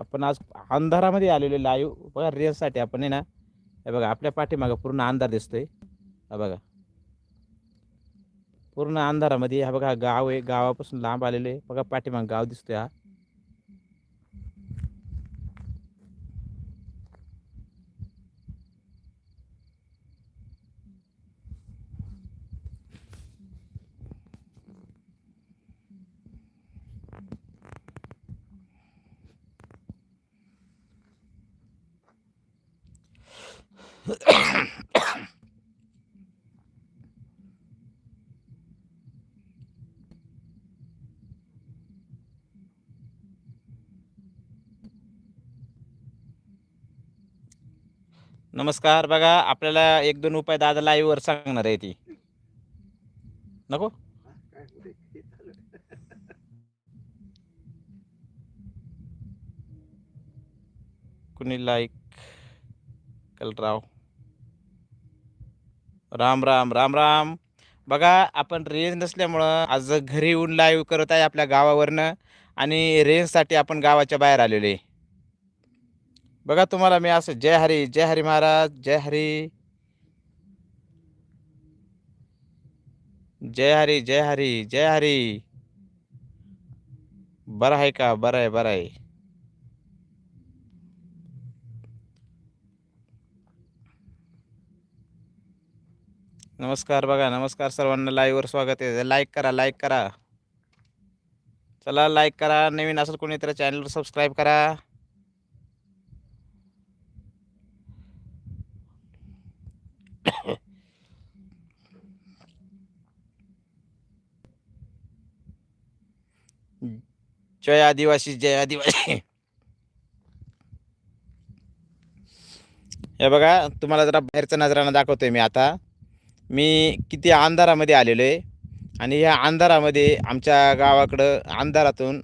आपण आज अंधारामध्ये आलेलो लाईव्ह बघा रेलसाठी आपण आहे ना हे बघा आपल्या पाठीमागं पूर्ण अंधार दिसतोय. हा बघा. पूर्ण अंधारामध्ये हा बघा गाव आहे. गावापासून लांब आलेलं आहे. बघा पाठीमाग गाव दिसतोय हा. नमस्कार बघा आपल्याला एक दोन उपाय दादा लाईव्हवर सांगणार आहे ती. नको? कुणी लाईक कलराव? राम राम राम राम. बघा आपण रेंज नसल्यामुळं आज घरी येऊन लाईव्ह करत आहे आपल्या गावावरनं आणि रेंजसाठी आपण गावाच्या बाहेर आलेलो आहे. बघा तुम्हाला मी असं जय हरी जय हरी महाराज जय हरी. जय हरी जय हरी जय हरी. बरं आहे का? बरं आहे बरं आहे. नमस्कार बघा नमस्कार सर्वांना लाईव्हवर स्वागत आहे. लाईक करा लाईक करा. चला लाईक करा. नवीन असेल कोणी तर चॅनलवर सबस्क्राईब करा. जय आदिवासी जय आदिवासी. हे बघा तुम्हाला जरा बाहेरचा नजराणा दाखवतोय मी आता. मी किती अंधारामध्ये आलेलो आहे. आणि या अंधारामध्ये आमच्या गावाकडं अंधारातून